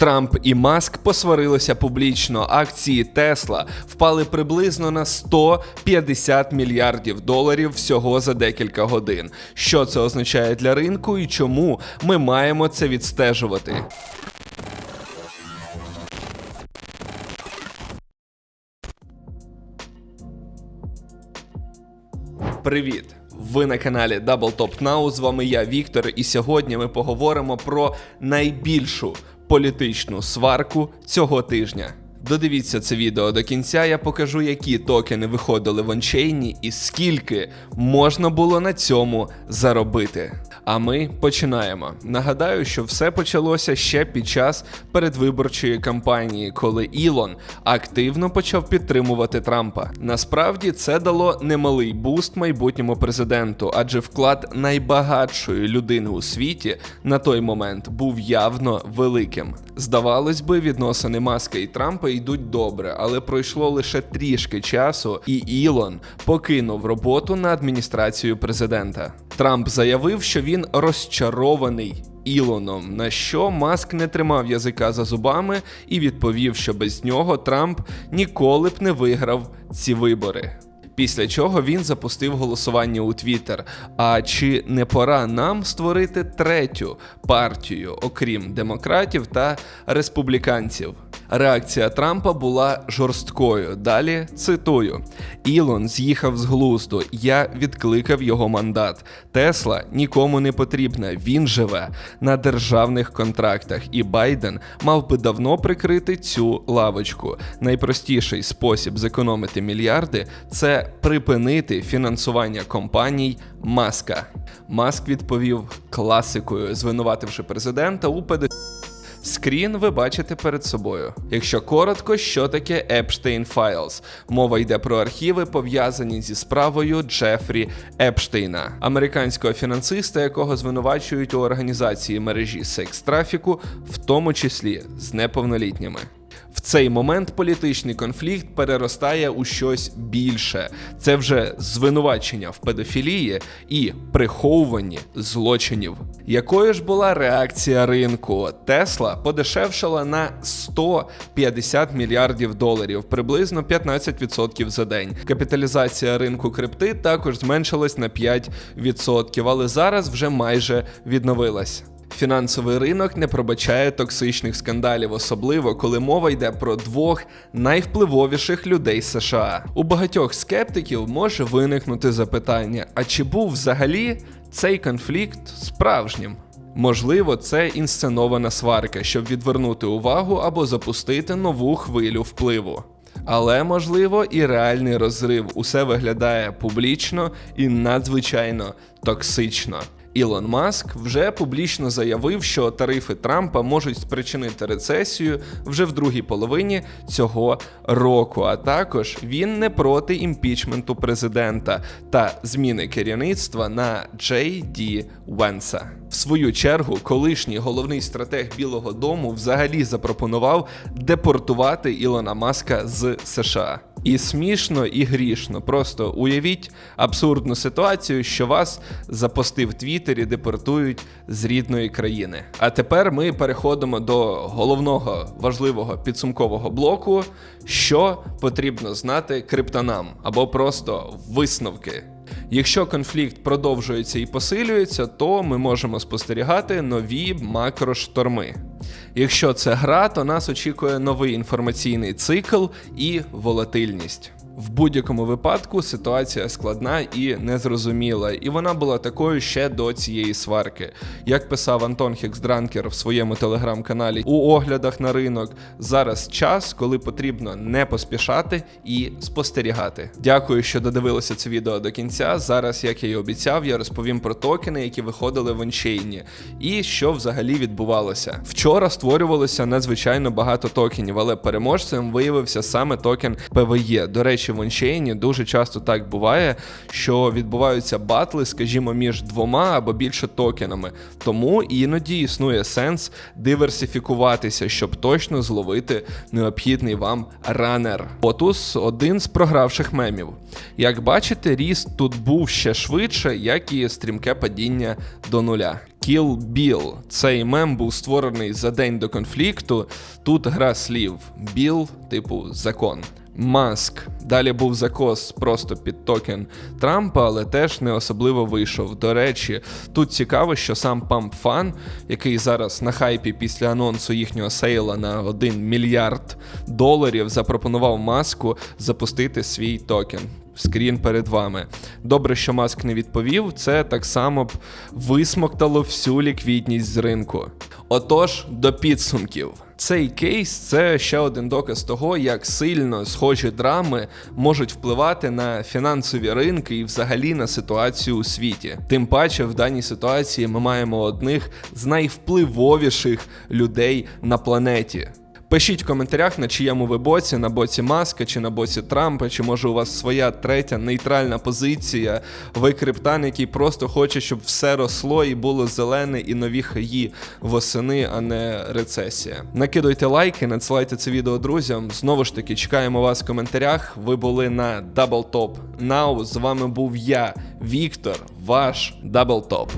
Трамп і Маск посварилися публічно. Акції Тесла впали приблизно на 150 мільярдів доларів всього за декілька годин. Що це означає для ринку і чому ми маємо це відстежувати? Привіт! Ви на каналі Double Top Now, з вами я, Віктор, і сьогодні ми поговоримо про найбільшу політичну сварку цього тижня. Додивіться це відео до кінця, я покажу, які токени виходили в ончейні і скільки можна було на цьому заробити. А ми починаємо. Нагадаю, що все почалося ще під час передвиборчої кампанії, коли Ілон активно почав підтримувати Трампа. Насправді це дало немалий буст майбутньому президенту, адже вклад найбагатшої людини у світі на той момент був явно великим. Здавалось би, відносини Маска і Трампа йдуть добре, але пройшло лише трішки часу, і Ілон покинув роботу на адміністрацію президента. Трамп заявив, що він розчарований Ілоном, на що Маск не тримав язика за зубами і відповів, що без нього Трамп ніколи б не виграв ці вибори. Після чого він запустив голосування у Твіттер. А чи не пора нам створити третю партію, окрім демократів та республіканців? Реакція Трампа була жорсткою. Далі цитую: Ілон з'їхав з глузду. Я відкликав його мандат. Тесла нікому не потрібна. Він живе на державних контрактах, і Байден мав би давно прикрити цю лавочку. Найпростіший спосіб зекономити мільярди це припинити фінансування компаній Маска. Маск відповів класикою, звинувативши президента у пед... Скрін ви бачите перед собою. Якщо коротко, що таке Epstein Files? Мова йде про архіви, пов'язані зі справою Джефрі Епштейна, американського фінансиста, якого звинувачують у організації мережі секс-трафіку, в тому числі з неповнолітніми. В цей момент політичний конфлікт переростає у щось більше. Це вже звинувачення в педофілії і приховуванні злочинів. Якою ж була реакція ринку? Тесла подешевшала на 150 мільярдів доларів, приблизно 15% за день. Капіталізація ринку крипти також зменшилась на 5%, але зараз вже майже відновилась. Фінансовий ринок не пробачає токсичних скандалів, особливо коли мова йде про двох найвпливовіших людей США. У багатьох скептиків може виникнути запитання: а чи був взагалі цей конфлікт справжнім? Можливо, це інсценована сварка, щоб відвернути увагу або запустити нову хвилю впливу. Але можливо і реальний розрив. Усе виглядає публічно і надзвичайно токсично. Ілон Маск вже публічно заявив, що тарифи Трампа можуть спричинити рецесію вже в другій половині цього року. А також він не проти імпічменту президента та зміни керівництва на Джей Ді Венса. В свою чергу, колишній головний стратег Білого Дому взагалі запропонував депортувати Ілона Маска з США. І смішно, і грішно. Просто уявіть абсурдну ситуацію, що вас запости в Твіттері депортують з рідної країни. А тепер ми переходимо до головного важливого підсумкового блоку, що потрібно знати криптонам або просто висновки. Якщо конфлікт продовжується і посилюється, то ми можемо спостерігати нові макрошторми. Якщо це гра, то нас очікує новий інформаційний цикл і волатильність. В будь-якому випадку ситуація складна і незрозуміла, і вона була такою ще до цієї сварки. Як писав Антон Хексдранкер в своєму телеграм-каналі у оглядах на ринок, зараз час, коли потрібно не поспішати і спостерігати. Дякую, що додивилися це відео до кінця. Зараз, як я і обіцяв, я розповім про токени, які виходили в ончейні, і що взагалі відбувалося. Вчора створювалося надзвичайно багато токенів, але переможцем виявився саме токен PVE. До речі. Речі, в ончейні дуже часто так буває, що відбуваються батли, скажімо, між двома або більше токенами. Тому іноді існує сенс диверсифікуватися, щоб точно зловити необхідний вам ранер. Отус один з програвших мемів. Як бачите, ріст тут був ще швидше, як і стрімке падіння до нуля. Kill Bill. Цей мем був створений за день до конфлікту. Тут гра слів. Біл, типу, закон. Маск. Далі був закос просто під токен Трампа, але теж не особливо вийшов. До речі, тут цікаво, що сам Pump який зараз на хайпі після анонсу їхнього сейла на 1 мільярд доларів, запропонував маску запустити свій токен. Скрін перед вами. Добре, що маск не відповів. Це так само б висмоктало всю ліквідність з ринку. Отож, до підсумків. Цей кейс це ще один доказ того, як сильно схожі драми можуть впливати на фінансові ринки і взагалі на ситуацію у світі. Тим паче, в даній ситуації ми маємо одних з найвпливовіших людей на планеті. Пишіть в коментарях, на чиєму ви боці, на боці Маска чи на боці Трампа, чи може у вас своя третя нейтральна позиція. Ви криптан, який просто хоче, щоб все росло і було зелене і нові хаї восени, а не рецесія. Накидуйте лайки, надсилайте це відео друзям. Знову ж таки, чекаємо вас в коментарях. Ви були на Double Top Now. З вами був я, Віктор, ваш Double Top.